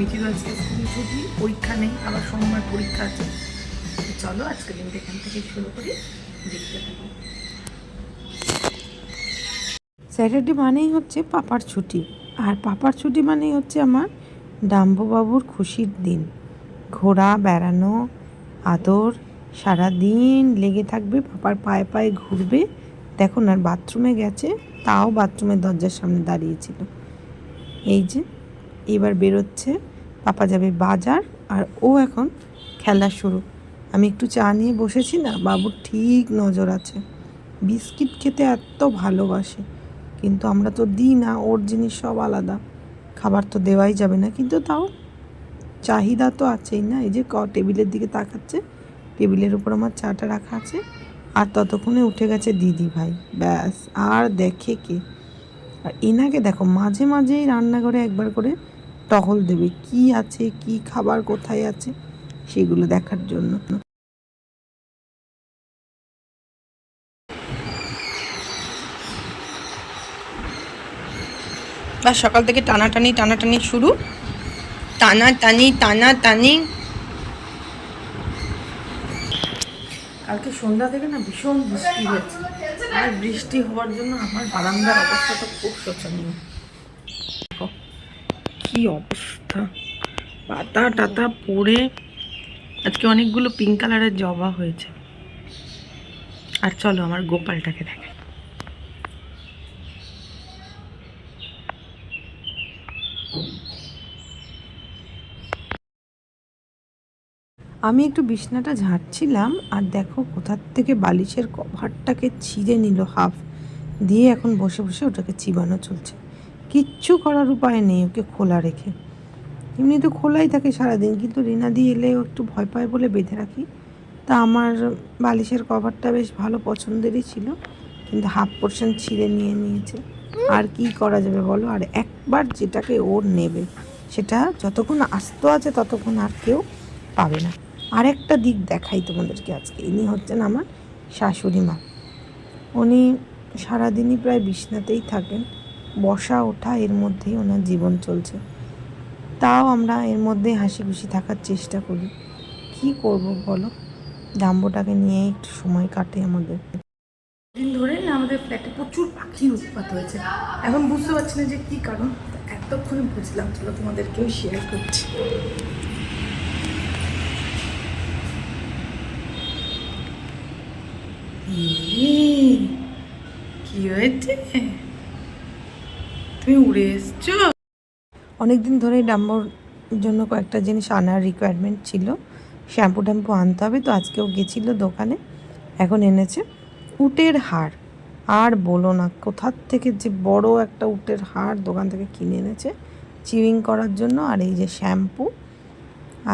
মিঠির আজকে স্কুল ছুটি পরীক্ষা নেই, আবার সোমবার পরীক্ষা আছে চলো আজকে দিনটা এখান থেকে শুরু করি, দেখতে থাকি। স্যাটারডে মানেই হচ্ছে পাপার ছুটি, আর পাপার ছুটি মানেই হচ্ছে আমার ডাম্বুবাবুর খুশির দিন। ঘোরা বেড়ানো, আদর সারা দিন লেগে থাকবে, পাপার পায়ে পায়ে ঘুরবে। দেখুন আর বাথরুমে গেছে, তাও বাথরুমের দরজার সামনে দাঁড়িয়েছিল এই যে, এবার বেরোচ্ছে পাপা যাবে বাজার আর ও এখন খেলা শুরু। আমি একটু চা নিয়ে বসেছি না? বাবুর ঠিক নজর আছে। বিস্কিট খেতে এত ভালোবাসে। কিন্তু আমরা তো দিই না, ওর জিনিস সব আলাদা। খাবার তো দেওয়াই যাবে না, কিন্তু তাও চাহিদা তো আছেই না? এই যে ক, টেবিলের দিকে তাকাচ্ছে, টেবিলের উপর আমার চাটা রাখা আছে। আর ততক্ষণে উঠে গেছে দিদি ভাই। ব্যাস, আর দেখে কে? আর এনাকে দেখো, মাঝে মাঝেই রান্নাঘরে একবার করে টহল দেবে। কি আছে, কি খাবার, কোথায় আছে, সেগুলো দেখার জন্য। বা সকাল থেকে টানাটানি টানাটানি শুরু। টানা, টানি টানা, টানি। কালকে সন্ধ্যা থেকে না ভীষণ বৃষ্টি হয়েছে। আর বৃষ্টি হওয়ার জন্য আমার বারান্দার অবস্থা তো খুব শোচনীয়। কি অবস্থা? পাতা টাতা পড়ে। আজকে অনেকগুলো পিঙ্ক কালারের জবা হয়েছে। আর চলো আমার গোপালটাকে দেখে আমি একটু বিছনাটা ঝাড়ছিলাম, আর দেখো কোথার থেকে বালিশের কভারটাকে ছিঁড়ে নিল হাফ। দিয়ে এখন বসে বসে ওটাকে চিবানো চলছে। কিচ্ছু করার উপায় নেই ওকে খোলা রেখে। এমনি তো খোলাই থাকে সারাদিন, কিন্তু রিনা দিয়ে এলে একটু ভয় পায় বলে বেঁধে রাখি। তা আমার বালিশের কভারটা বেশ ভালো পছন্দেরই ছিল, কিন্তু হাফ পোর্শন ছিঁড়ে নিয়ে নিয়েছে। আর কি করা যাবে বলো? আর একবার যেটাকে ওর নেবে, সেটা যতক্ষণ আস্ত আছে ততক্ষণ আর কেউ পাবে না। আর একটা দিক দেখাই তোমাদেরকে আজকে, ইনি হচ্ছেন আমার শাশুড়ি মা। উনি সারাদিনই প্রায় বিছনাতেই থাকেন। বসা, ওঠা এর মধ্যেই ওনার জীবন চলছে। তাও আমরা এর মধ্যেই হাসি খুশি থাকার চেষ্টা করি। কি করব বলো? ডাম্বোটাকে নিয়ে একটু সময় কাটে আমাদের। দিন ধরে না আমাদের ফ্ল্যাটে প্রচুর পাখির উৎপাত হয়েছে। এখন বুঝতে পারছি না যে কি কারণ। এতক্ষণে বুঝলাম চলো তোমাদেরকেও শেয়ার করছি। কি হয়েছে? তুমি উড়ে এসছো। অনেকদিন ধরেই ডাম্বোর জন্য কয়েকটা জিনিস আনার রিকোয়ারমেন্ট ছিল। শ্যাম্পু ট্যাম্পু আনতে হবে, তো আজকেও গেছিল দোকানে, এখন এনেছে। উটের হাড় আর বলো না কোথার থেকে যে বড় একটা উটের হাড় দোকান থেকে কিনে এনেছে চিউইং করার জন্য, আর এই যে শ্যাম্পু,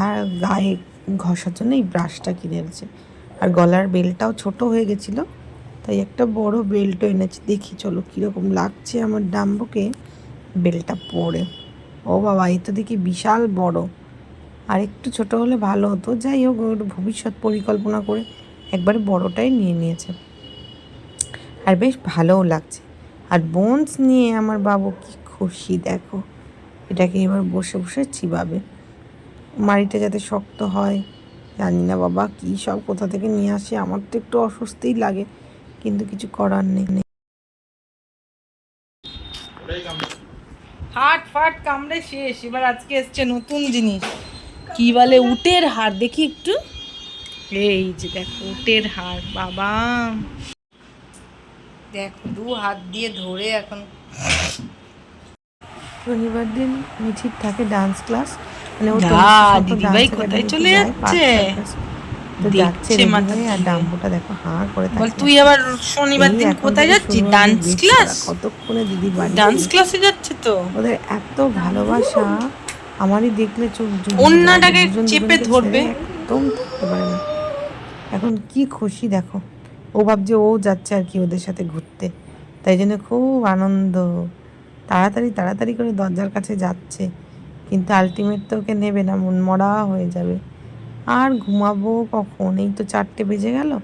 আর গায়ে ঘষার জন্য এই ব্রাশটা কিনে এনেছে। আর গলার বেলটাও ছোট হয়ে গেছিল। তাই একটা বড় বেল্টও এনেছি। দেখি, চলো কীরকম লাগছে আমার ডাম্বোকে। বেলটা পরে। ও বাবা এ তো দেখি বিশাল বড়। আর একটু ছোট হলে ভালো হতো। যাই হোক, ওর ভবিষ্যৎ পরিকল্পনা করে একবার বড়টাই নিয়ে নিয়েছে। আর বেশ ভালোও লাগছে। আর বোনস নিয়ে আমার বাবু কি খুশি, দেখো। এটাকে এবার বসে বসে চিবাবে। মাড়িটা যাতে শক্ত হয়, জানি না বাবা, কী সব কোথা থেকে নিয়ে আসে, আমার তো একটু অস্বস্তিই লাগে। কিন্তু কিছু করার নেই। হাট ফাট কামড়ে শেষ। এবার আজকে এসছে নতুন জিনিস। কি বলে উটের হাড়। দেখি একটু। এই যে দেখো উটের হাড়। বাবা। দেখো দু হাত দিয়ে ধরে এখন। শনিবার দিন মিঠির থাকে ডান্স ক্লাস মানে ও কোথায় চলে যাচ্ছে? তো যাচ্ছে দেখছে মাথা দিদিভাই আর তুলে। দেখো হাঁ করে বল তুই আবার শনিবার দিন এখন কোথায় যাচ্ছিস? ডান্স ক্লাস কতক্ষণে দিদি বাড়ি ডান্স ক্লাসে যাচ্ছে তো। ওদের এত ভালোবাসা আমারই দেখলে চোখ অন্যটাকে চেপে ধরবে। একদম থাকতে পারে না। এখন কি খুশি দেখো। ও ভাবছে ও যাচ্ছে আর কি ওদের সাথে ঘুরতে। তাই জন্য খুব আনন্দ। তাড়াতাড়ি তাড়াতাড়ি করে দরজার কাছে যাচ্ছে। কিন্তু আলটিমেট তো ওকে নেবে না মন মরা হয়ে যাবে। আর ঘুমাবো কখন? এই তো চারটে বেজে গেল।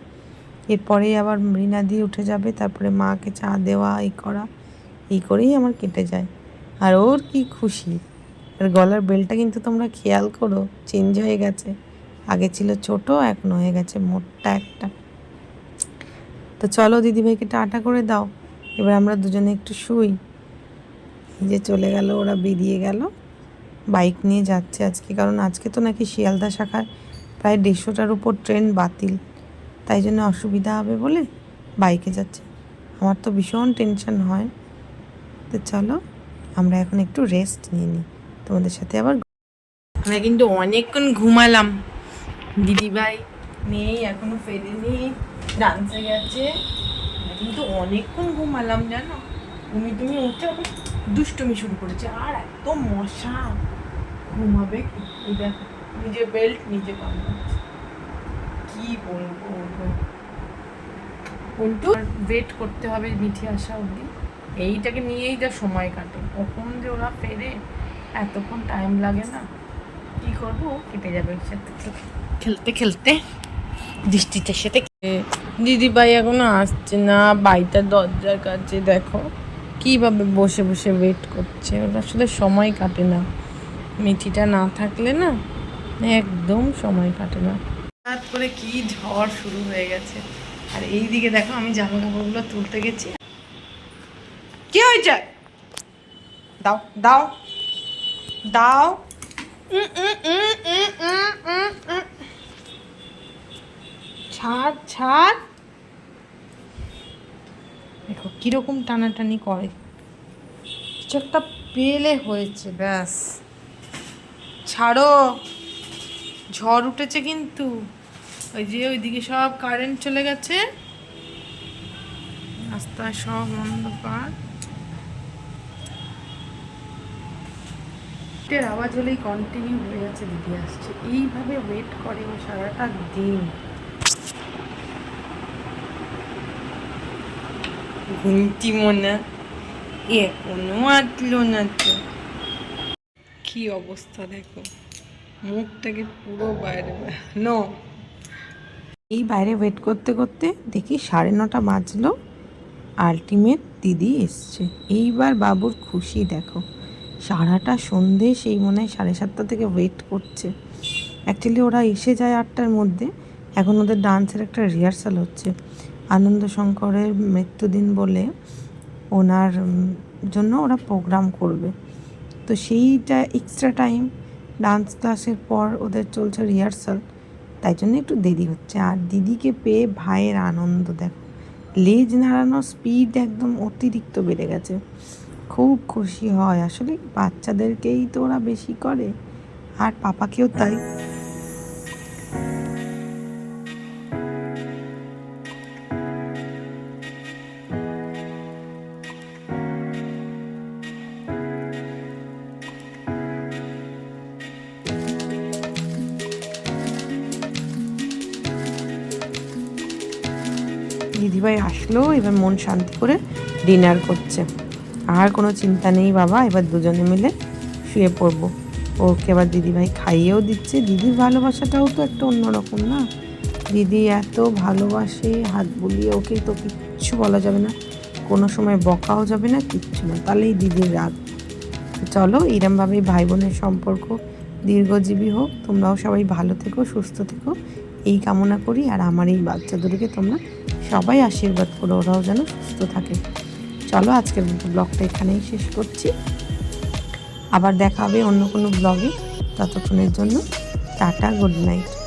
এরপরেই আবার রিনা দিয়ে উঠে যাবে, তারপরে মাকে চা দেওয়া, এই করা, এই করেই আমার কেটে যায়। আর ওর কি খুশি। আর গলার বেলটা কিন্তু তোমরা খেয়াল করো চেঞ্জ হয়ে গেছে। আগে ছিল ছোট, এখন হয়ে গেছে মোটটা একটা। তো চলো দিদিভাইকে টাটা করে দাও। এবার আমরা দুজনে একটু শুই। এই যে চলে গেল, ওরা বেরিয়ে গেল। বাইক নিয়ে যাচ্ছে আজকে, কারণ আজকে তো নাকি শিয়ালদা শাখায় প্রায় দেড়শোটার উপর ট্রেন বাতিল। তাই জন্য অসুবিধা হবে বলে বাইকে যাচ্ছে। আমার তো ভীষণ টেনশন হয়। তো চলো, আমরা এখন একটু রেস্ট নিয়ে নিই। তোমাদের সাথে আবার আমরা কিন্তু অনেকক্ষণ ঘুমালাম। দিদিভাই নেই, এখনও ফেরেনি, ডান্সে গেছে। কিন্তু অনেকক্ষণ ঘুমালাম, জানো? তুমি তুমি উঠে দুষ্টুমি শুরু করেছে। আর এত মশা। ঘুমাবে কি? দেখো। নিজে বেল্ট, নিজে কি বলব উল্টু ওয়েট করতে হবে মিঠে আসা অবধি। এইটাকে নিয়েই যা সময় কাটে। কখন যে ওরা ফেরে, এতক্ষণ টাইম লাগে না। কি করব? কেটে যাবে খেলতে খেলতে দৃষ্টিতে সাথে দিদি ভাই এখনও আসছে না। বাড়িটার দরজার কাছে দেখো। কীভাবে বসে বসে ওয়েট করছে? ওর আসলে সময় কাটে না। মিঠিটা না থাকলে না একদম সময় কাটে না। হঠাৎ করে কি ঝড় শুরু হয়ে গেছে। আর এই দিকে দেখো আমি জামা কাপড়গুলো তুলতে গেছি। কি হয়েছে? দাও দাও দাও। ছাড় ছাড়। দেখো কীরকম টানাটানি করে। কিছু একটা পেলে হয়েছে, ব্যাস। ছাড়ো। ঝড় উঠেছে কিন্তু। ওই যে ওইদিকে সব কারেন্ট চলে গেছে। রাস্তায় সব অন্ধকার। আওয়াজ হলেই কন্টিনিউ হয়ে যাচ্ছে দিদি আসছে। এইভাবে ওয়েট করে ও সারাটা দিন। ঘুমটি মনে। এখনও আটলো না তো। কি অবস্থা দেখো। মুখটাকে পুরো বাইরে নো এই বাইরে ওয়েট করতে করতে দেখি সাড়ে নটা বাজলো। আলটিমেট দিদি এসছে। এইবার বাবুর খুশি, দেখো। সারাটা সন্ধে সেই মনে হয় সাড়ে সাতটা থেকে ওয়েট করছে। অ্যাকচুয়ালি ওরা এসে যায় আটটার মধ্যে। এখন ওদের ডান্সের একটা রিহার্সাল হচ্ছে। আনন্দ শঙ্করের মৃত্যুদিন বলে ওনার জন্য ওরা প্রোগ্রাম করবে। তো সেইটা এক্সট্রা টাইম ডান্স ক্লাসের পর ওদের চলছে রিহার্সাল। তাই জন্য একটু দেরি হচ্ছে। আর দিদিকে পেয়ে ভাইয়ের আনন্দ, দেখ। লেজ নাড়ানোর স্পিড একদম অতিরিক্ত বেড়ে গেছে। খুব খুশি হয়। আসলে বাচ্চাদেরকেই তো ওরা বেশি করে, আর পাপাকেও তাই। দিদিভাই আসলো, এবার মন শান্তি করে ডিনার করছে। আর কোনো চিন্তা নেই বাবা, এবার দুজনে মিলে শুয়ে পড়ব। ওকে এবার দিদিভাই খাইয়েও দিচ্ছে। দিদির ভালোবাসাটাও তো একটা অন্যরকম না? দিদি এত ভালোবাসে, হাত বুলিয়ে ওকে তো কিচ্ছু বলা যাবে না। কোনো সময় বকাও যাবে না, কিচ্ছু না। তাহলেই দিদির রাগ। চলো, এরমভাবেই ভাই বোনের সম্পর্ক দীর্ঘজীবী হোক। তোমরাও সবাই ভালো থেকো, সুস্থ থেকো। এই কামনা করি, আর আমার এই বাচ্চা দুটোকে তোমরা সবাই আশীর্বাদ করো, ওরাও যেন সুস্থ থাকে। চলো আজকের মতো ব্লগটা এখানেই শেষ করছি। আবার দেখা হবে অন্য কোনো ব্লগে। ততক্ষণের জন্য টাটা, গুড নাইট।